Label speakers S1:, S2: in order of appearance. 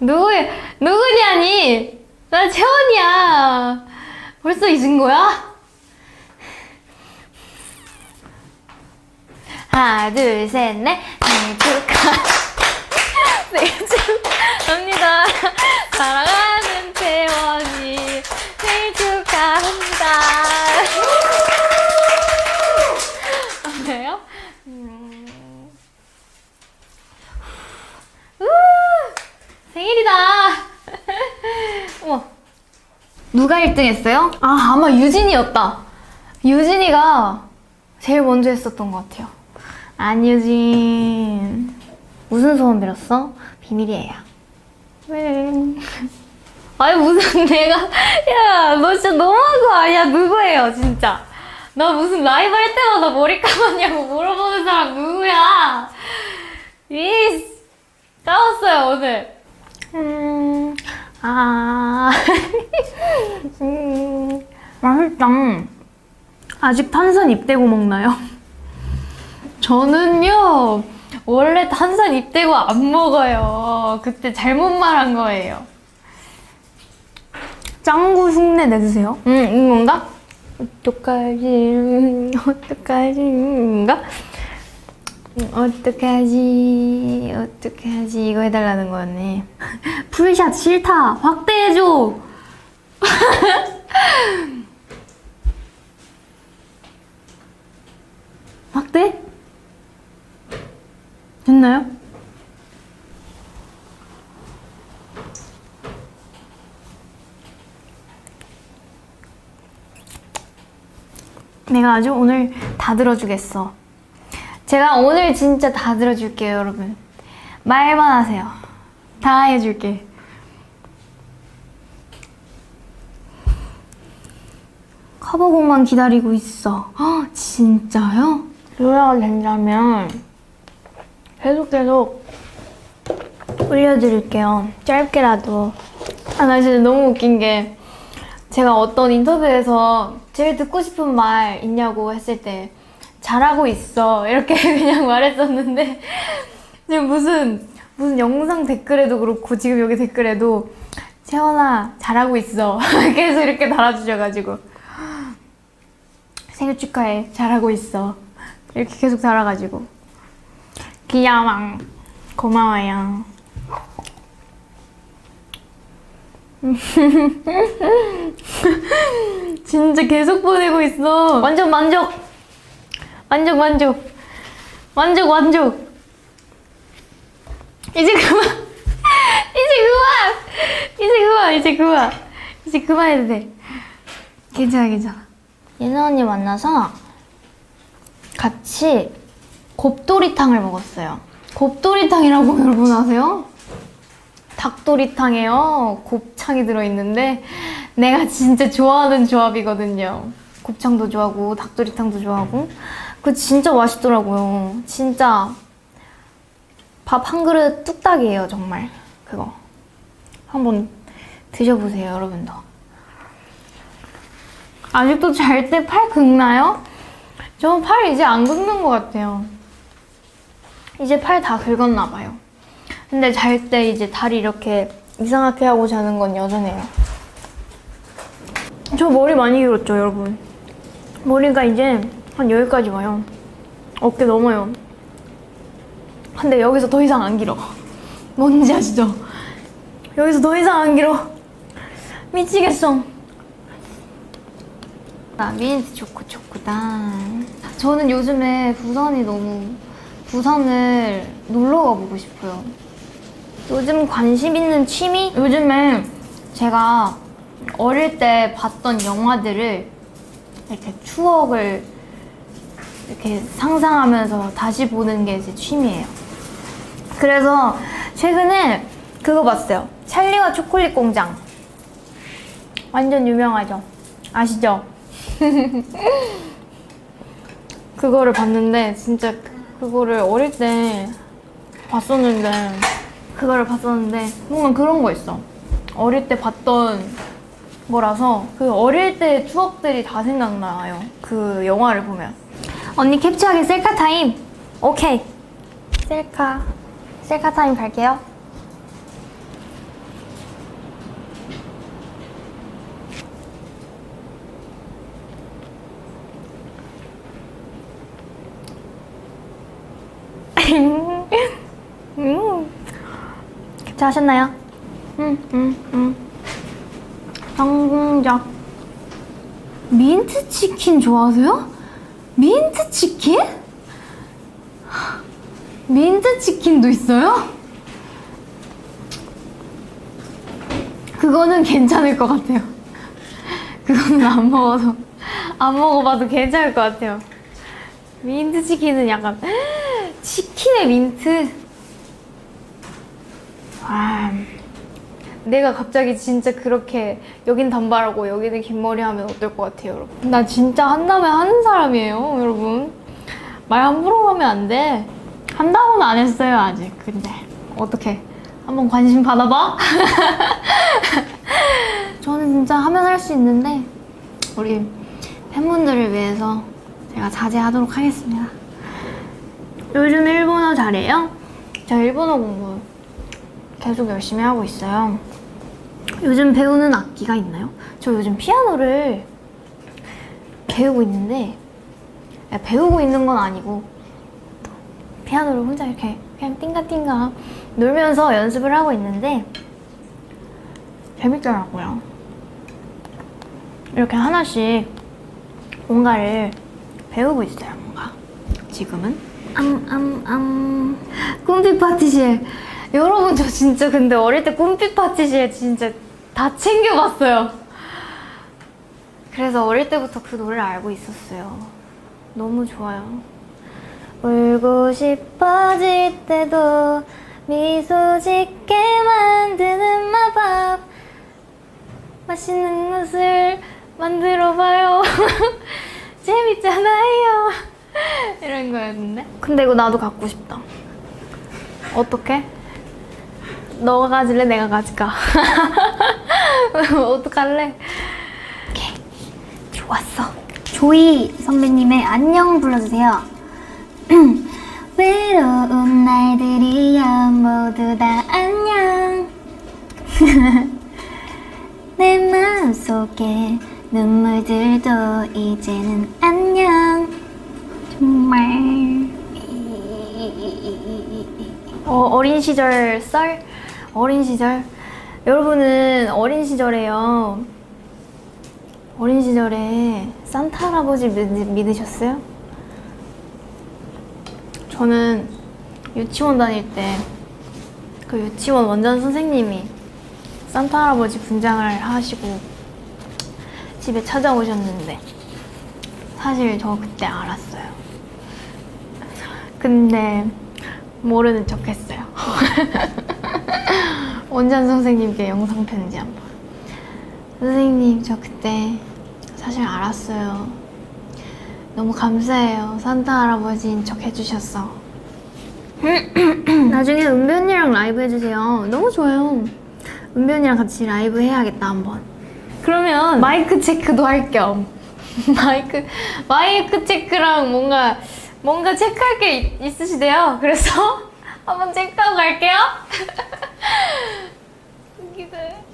S1: 누구, 누구냐니? 나 채원이야. 벌써 잊은 거야? 하나, 둘, 셋, 넷. 생일 축하. 생일 축하합니다. 사랑하는 채원이 생일 축하합니다. 아, 그래요? 음. 우! 생일이다. 어머. 누가 1등 했어요? 아, 아마 유진이었다. 유진이가 제일 먼저 했었던 것 같아요. 안유진. 무슨 소원 빌었어? 비밀이에요. 왜? 아니, 무슨 내가. 야, 너 진짜 너무한 거 아니야? 누구예요, 진짜? 나 무슨 라이브 할 때마다 머리 감았냐고 물어보는 사람 누구야? 이 까웠어요, 오늘. 음, 아, 음, 맛있다. 아직 탄산 입대고 먹나요? 저는요, 원래 탄산 입대고 안 먹어요. 그때 잘못 말한 거예요. 짱구 흉내 내주세요. 음, 이건가? 어떡하지, 어떡하지, 인가? 어떡하지, 어떡하지, 이거 해달라는 거였네. 풀샷 싫다, 확대해줘! 확대? 됐나요? 내가 아주 오늘 다 들어주겠어. 제가 오늘 진짜 다 들어줄게요, 여러분. 말만 하세요. 다 해줄게. 커버곡만 기다리고 있어. 헉, 진짜요? 노래가 된다면 계속 계속 올려드릴게요. 짧게라도. 아, 나 진짜 너무 웃긴 게 제가 어떤 인터뷰에서 제일 듣고 싶은 말 있냐고 했을 때 잘하고 있어. 이렇게 그냥 말했었는데 지금 무슨 무슨 영상 댓글에도 그렇고 지금 여기 댓글에도 채원아 잘하고 있어. 계속 이렇게 달아주셔가지고. 생일 축하해. 잘하고 있어. 이렇게 계속 달아가지고. 귀여워. 고마워요. 진짜 계속 보내고 있어. 완전 만족 만족 만족. 만족 만족. 이제 그만. 이제 그만. 이제 그만 이제 그만. 이제 그만해도 돼. 괜찮아 괜찮아. 예나 언니 만나서 같이 곱돌이탕을 먹었어요. 곱돌이탕이라고 여러분 아세요? 닭도리탕에요. 곱창이 들어있는데 내가 진짜 좋아하는 조합이거든요. 곱창도 좋아하고 닭도리탕도 좋아하고 그 진짜 맛있더라고요. 진짜 밥 한 그릇 뚝딱이에요 정말. 그거. 한번 드셔보세요 여러분도. 아직도 잘 때 팔 긁나요? 저 팔 이제 안 긁는 것 같아요. 이제 팔 다 긁었나 봐요. 근데 잘 때 이제 다리 이렇게 이상하게 하고 자는 건 여전해요. 저 머리 많이 길었죠 여러분. 머리가 이제 한 여기까지 와요. 어깨 넘어요. 근데 여기서 더 이상 안 길어. 뭔지 아시죠? 여기서 더 이상 안 길어. 미치겠어. 나 민트 초코 초코다 저는 요즘에 부산이 너무 부산을 놀러 가보고 싶어요. 요즘 관심 있는 취미? 요즘에 제가 어릴 때 봤던 영화들을 이렇게 추억을 이렇게 상상하면서 다시 보는 게 제 취미예요. 그래서 최근에 그거 봤어요. 찰리와 초콜릿 공장. 완전 유명하죠? 아시죠? 그거를 봤는데 진짜 그거를 어릴 때 봤었는데 그거를 봤었는데 뭔가 그런 거 있어. 어릴 때 봤던 거라서 그 어릴 때 추억들이 다 생각나요. 그 영화를 보면. 언니 캡처하기 셀카 타임. 오케이. 셀카. 셀카 타임 갈게요. 음. 캡처하셨나요? 음, 음, 음. 당공작. 민트 치킨 좋아하세요? 민트 치킨? 민트 치킨도 있어요? 그거는 괜찮을 것 같아요. 그거는 안 먹어도 안 먹어봐도 괜찮을 것 같아요. 민트 치킨은 약간 치킨에 민트. 아, 내가 갑자기 진짜 그렇게 여긴 단발하고 여기는 긴 머리 하면 어떨 것 같아요, 여러분? 나 진짜 한다면 하는 사람이에요, 여러분. 말 함부로 하면 안 돼. 한다고는 안 했어요, 아직. 근데 어떻게? 한번 관심 받아봐. 저는 진짜 하면 할 수 있는데 우리 팬분들을 위해서 제가 자제하도록 하겠습니다. 요즘 일본어 잘해요? 저 일본어 공부 계속 열심히 하고 있어요. 요즘 배우는 악기가 있나요? 저 요즘 피아노를 배우고 있는데 아, 배우고 있는 건 아니고 또 피아노를 혼자 이렇게 그냥 띵가띵가 놀면서 연습을 하고 있는데 재밌더라고요. 이렇게 하나씩 뭔가를 배우고 있어요, 뭔가. 지금은. 암, 암, 암. 꿈빛 파티실. 여러분, 저 진짜 근데 어릴 때 꿈빛 파티실 진짜 다 챙겨봤어요. 그래서 어릴 때부터 그 노래를 알고 있었어요. 너무 좋아요. 울고 싶어질 때도 미소 짓게 만드는 마법 맛있는 것을 만들어봐요 재밌잖아요 이런 거였는데 근데 이거 나도 갖고 싶다 어떻게? 너가 가질래? 내가 가질까? 어떡할래? 오케이 좋았어 조이 선배님의 안녕 불러주세요 외로운 날들이야 모두 다 안녕 내 마음속에 눈물들도 이제는 안녕 정말 어, 어린 시절 썰? 어린 시절? 여러분은 어린 시절에요 어린 시절에 산타 할아버지 믿, 믿으셨어요? 저는 유치원 다닐 때 그 유치원 원장 선생님이 산타 할아버지 분장을 하시고 집에 찾아오셨는데 사실 저 그때 알았어요. 근데 모르는 척 했어요. 원장 선생님께 영상 편지 한 번. 선생님, 저 그때 사실 알았어요. 너무 감사해요. 산타 할아버지인 척 해주셔서. 나중에 은비 언니랑 라이브 해주세요. 너무 좋아요. 은비 언니랑 같이 라이브 해야겠다, 한번. 그러면 마이크 체크도 할 겸. 마이크, 마이크 체크랑 뭔가, 뭔가 체크할 게 있, 있으시대요. 그래서 한번 체크하고 갈게요. 기대.